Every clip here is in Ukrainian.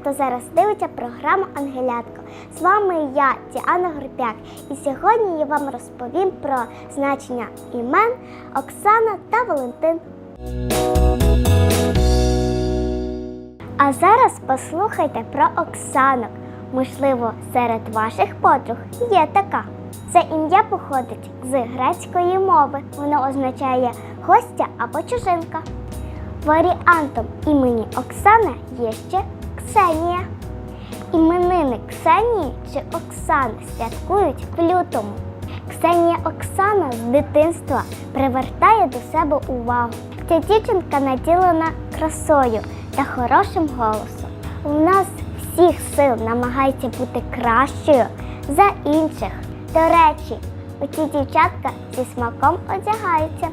хто зараз дивиться програму Ангелятко. З вами я, Діана Горпяк, і сьогодні я вам розповім про значення імен Оксана та Валентин. А зараз послухайте про Оксанок. Можливо, серед ваших подруг є така. Це ім'я походить з грецької мови. Воно означає гостя або чужинка. Варіантом імені Оксана є ще Ксенія. Іменини Ксенії чи Оксани святкують в лютому. Ксенія Оксана з дитинства привертає до себе увагу. Ця дівчинка наділена красою та хорошим голосом. У нас всіх сил намагається бути кращою за інших. До речі, оці дівчатка зі смаком одягаються.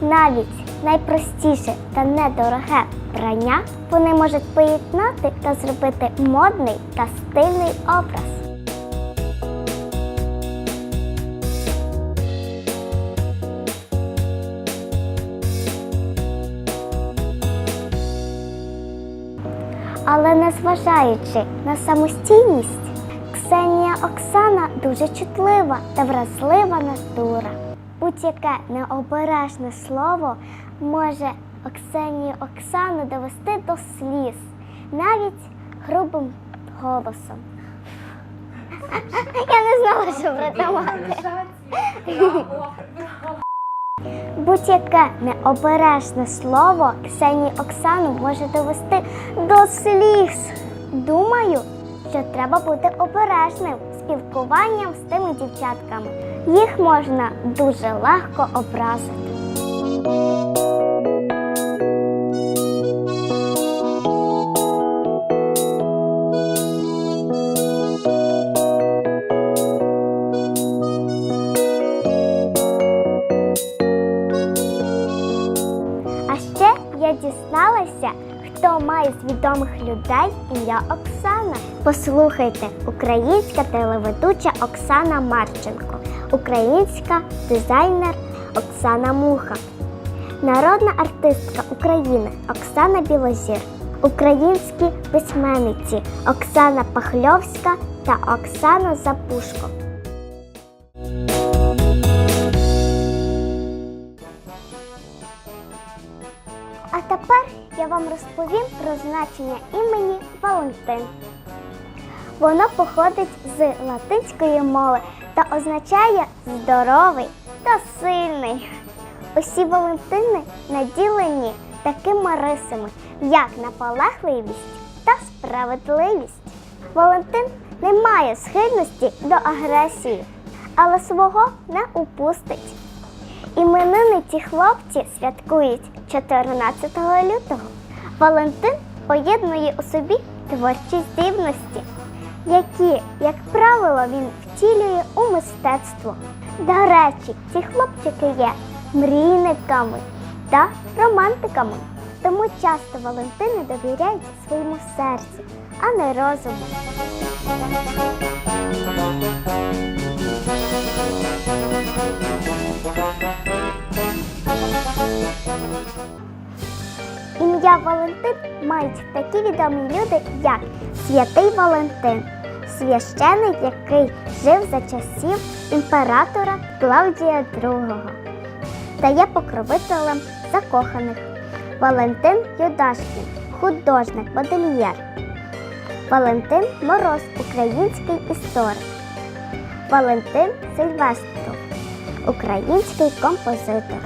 Навіть найпростіше та недороге прання вони можуть поєднати та зробити модний та стильний образ. Але незважаючи на самостійність, Ксенія Оксана дуже чутлива та вразлива натура. Будь-яке необережне слово може Оксенію Оксану довести до сліз, навіть грубим голосом. Я не знала, що придумати. Будь-яке необережне слово Ксенії Оксану може довести до сліз. Думаю, що треба бути обережним спілкуванням з тими дівчатками. Їх можна дуже легко образити. А ще я дізналася, хто має відомих людей ім'я Оксана. Послухайте, українська телеведуча Оксана Марченко, українська дизайнер Оксана Муха, народна артистка України Оксана Білозір, українські письменниці Оксана Пахльовська та Оксана Запушко. А тепер я вам розповім про значення імені Валентин. Воно походить з латинської мови та означає здоровий та сильний. Усі Валентини наділені такими рисами, як наполегливість та справедливість. Валентин не має схильності до агресії, але свого не упустить. Іменини ці хлопці святкують 14 лютого. Валентин поєднує у собі творчі здібності, які, як правило, він втілює у мистецтво. До речі, ці хлопчики є мрійниками та романтиками. Тому часто Валентини довіряють своєму серцю, а не розуму. Ім'я Валентин мають такі відомі люди, як Святий Валентин, священик, який жив за часів імператора Клавдія II та є покровителем закоханих. Валентин Юдашкін, художник, модельєр. Валентин Мороз, український історик. Валентин Сильвестров, український композитор.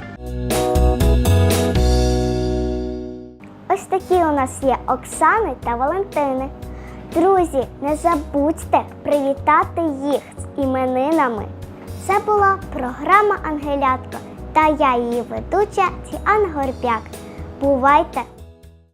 Ось такі у нас є Оксани та Валентини. Друзі, не забудьте привітати їх з іменинами. Це була програма Ангелятко та я її ведуча Ціан Горбяк. Бувайте!